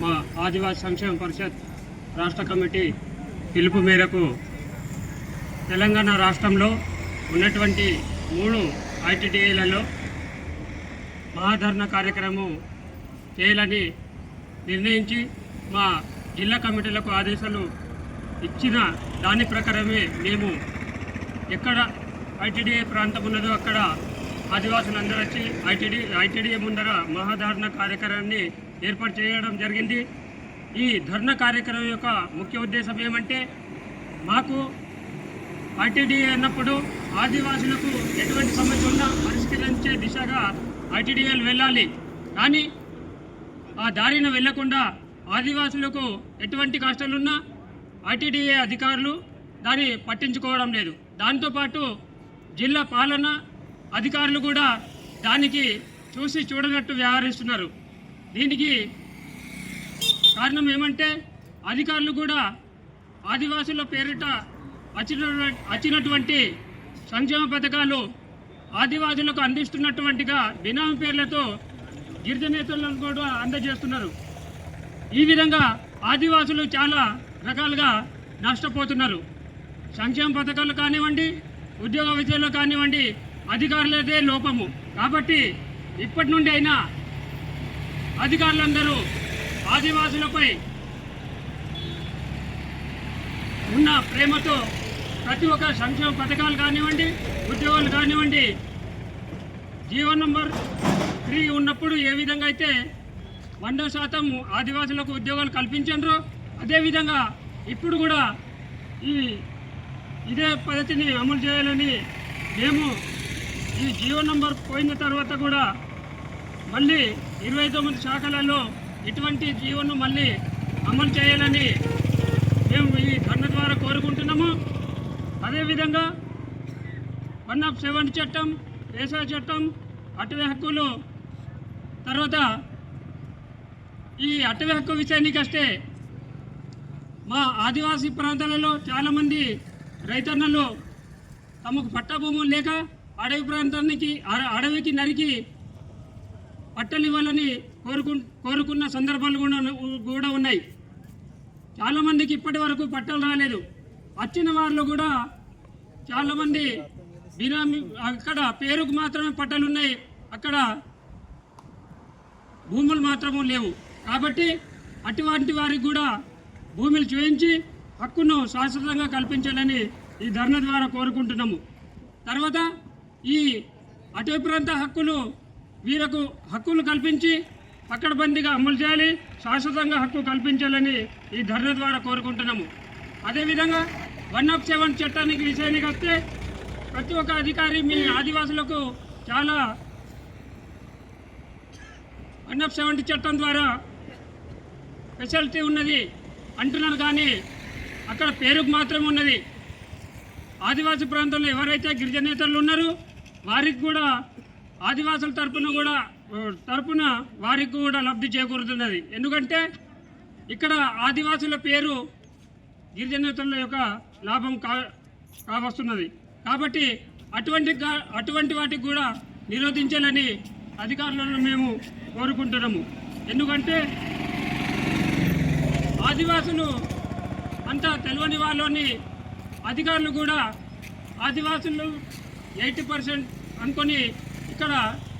మా ఆదివాసీ సంక్షేమ పరిషత్ రాష్ట్ర కమిటీ పిలుపు మేరకు తెలంగాణ రాష్ట్రంలో ఉన్నటువంటి మూడు ఐటీడీఏలలో మహాధరణ కార్యక్రమం చేయాలని నిర్ణయించి మా జిల్లా కమిటీలకు ఆదేశాలు ఇచ్చిన దాని ప్రకారమే మేము ఎక్కడ ఐటీడీఏ ప్రాంతం ఉన్నదో అక్కడ ఆదివాసులందరూ వచ్చి ఐటీడీ ఐటీడీఏ ముందర మహాధారణ కార్యక్రమాన్ని ఏర్పాటు చేయడం జరిగింది. ఈ ధర్నా కార్యక్రమం యొక్క ముఖ్య ఉద్దేశం ఏమంటే మాకు ఐటీడీఏ అన్నప్పుడు ఆదివాసులకు ఎటువంటి సమస్య ఉన్నా పరిష్కరించే దిశగా ఐటీడీఏలు వెళ్ళాలి. కానీ ఆ దారిన వెళ్ళకుండా ఆదివాసులకు ఎటువంటి కష్టాలున్నా ఐటీడీఏ అధికారులు దాన్ని పట్టించుకోవడం లేదు. దాంతోపాటు జిల్లా పాలన అధికారులు కూడా దానికి చూసి చూడనట్టు వ్యవహరిస్తున్నారు. దీనికి కారణం ఏమంటే అధికారులు కూడా ఆదివాసుల పేరిట వచ్చిన వచ్చినటువంటి సంక్షేమ పథకాలు ఆదివాసులకు అందిస్తున్నటువంటిగా బినామీ పేర్లతో గిరిజనేతలను కూడా అందజేస్తున్నారు. ఈ విధంగా ఆదివాసులు చాలా రకాలుగా నష్టపోతున్నారు. సంక్షేమ పథకాలు కానివ్వండి ఉద్యోగ విద్యలో కానివ్వండి అధికారులదే లోపము. కాబట్టి ఇప్పటి నుండి అయినా అధికారులందరూ ఆదివాసులపై ఉన్న ప్రేమతో ప్రతి ఒక్క సంక్షేమ పథకాలు కానివ్వండి ఉద్యోగాలు కానివ్వండి జీవో నంబర్ త్రీ ఉన్నప్పుడు ఏ విధంగా అయితే వంద శాతం ఆదివాసులకు ఉద్యోగాలు కల్పించండ్రో అదేవిధంగా ఇప్పుడు కూడా ఈ ఇదే పద్ధతిని అమలు చేయాలని మేము ఈ జియో నంబర్ పోయిన తర్వాత కూడా మళ్ళీ ఇరవై తొమ్మిది శాఖలలో ఇటువంటి జియోను మళ్ళీ అమలు చేయాలని మేము ఈ ధర్మ ద్వారా కోరుకుంటున్నాము. అదేవిధంగా వన్ ఆఫ్ సెవెన్ చట్టం వేసవ చట్టం అటవీ హక్కులు తర్వాత ఈ అటవీ హక్కు విషయానికి వస్తే మా ఆదివాసీ ప్రాంతాలలో చాలామంది రైతన్నలు తమకు పట్టభూములు లేక అడవి ప్రాంతానికి అడ- అడవికి నరికి పట్టలు ఇవ్వాలని కోరుకు కోరుకున్న సందర్భాలు కూడా కూడా ఉన్నాయి. చాలామందికి ఇప్పటి వరకు పట్టలు రాలేదు. వచ్చిన వారిలో కూడా చాలామంది బినామీ అక్కడ పేరుకు మాత్రమే పట్టలు ఉన్నాయి. అక్కడ భూములు మాత్రము లేవు. కాబట్టి అటువంటి వారికి కూడా భూములు చూపించి హక్కును శాశ్వతంగా కల్పించాలని ఈ ధర్నా ద్వారా కోరుకుంటున్నాము. తర్వాత ఈ అటవీ ప్రాంత హక్కులు వీరకు హక్కులు కల్పించి పక్కడబందీగా అమలు చేయాలి శాశ్వతంగా హక్కు కల్పించాలని ఈ ధర్నా ద్వారా కోరుకుంటున్నాము. అదేవిధంగా వన్ ఆఫ్ సెవెన్ చట్టానికి విషయానికి వస్తే ప్రతి ఒక్క అధికారి మీ ఆదివాసులకు చాలా వన్ ఆఫ్ సెవెంటీ చట్టం ద్వారా స్పెషాలిటీ ఉన్నది అంటున్నారు కానీ అక్కడ పేరుకు మాత్రమే ఉన్నది. ఆదివాసీ ప్రాంతంలో ఎవరైతే గిరిజనేతలు ఉన్నారో వారికి కూడా ఆదివాసుల తరపున కూడా తరపున వారికి కూడా లబ్ధి చేకూరుతున్నది. ఎందుకంటే ఇక్కడ ఆదివాసుల పేరు గిరిజనేతల యొక్క లాభం కా కావస్తున్నది. కాబట్టి అటువంటి అటువంటి వాటికి కూడా నిరోధించాలని అధికారులను మేము కోరుకుంటున్నాము. ఎందుకంటే ఆదివాసులు అంతా తెలియని వాళ్ళని అధికారులు కూడా ఆదివాసులు ఎయిటీ పర్సెంట్ అనుకొని ఇక్కడ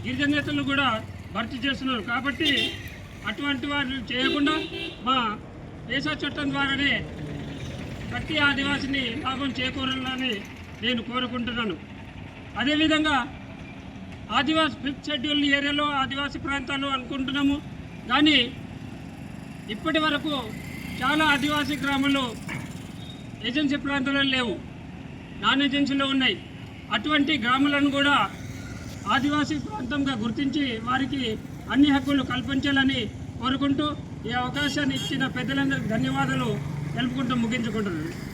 గిరిజనేతలు కూడా భర్తీ చేస్తున్నారు. కాబట్టి అటువంటి వారు చేయకుండా మా దేశ చట్టం ద్వారానే ప్రతి ఆదివాసిని లాభం చేకూరాలని నేను కోరుకుంటున్నాను. అదేవిధంగా ఆదివాసి ఫిఫ్త్ షెడ్యూల్ ఏరియాలో ఆదివాసీ ప్రాంతాలు అనుకుంటున్నాము. కానీ ఇప్పటి వరకు చాలా ఆదివాసీ గ్రామాలు ఏజెన్సీ ప్రాంతాల్లో లేవు. నాన్ ఏజెన్సీలో ఉన్నాయి. అటువంటి గ్రామాలను కూడా ఆదివాసీ ప్రాంతంగా గుర్తించి వారికి అన్ని హక్కులు కల్పించాలని కోరుకుంటూ ఈ అవకాశాన్ని ఇచ్చిన పెద్దలందరికీ ధన్యవాదాలు తెలుపుకుంటూ ముగించుకుంటున్నాను.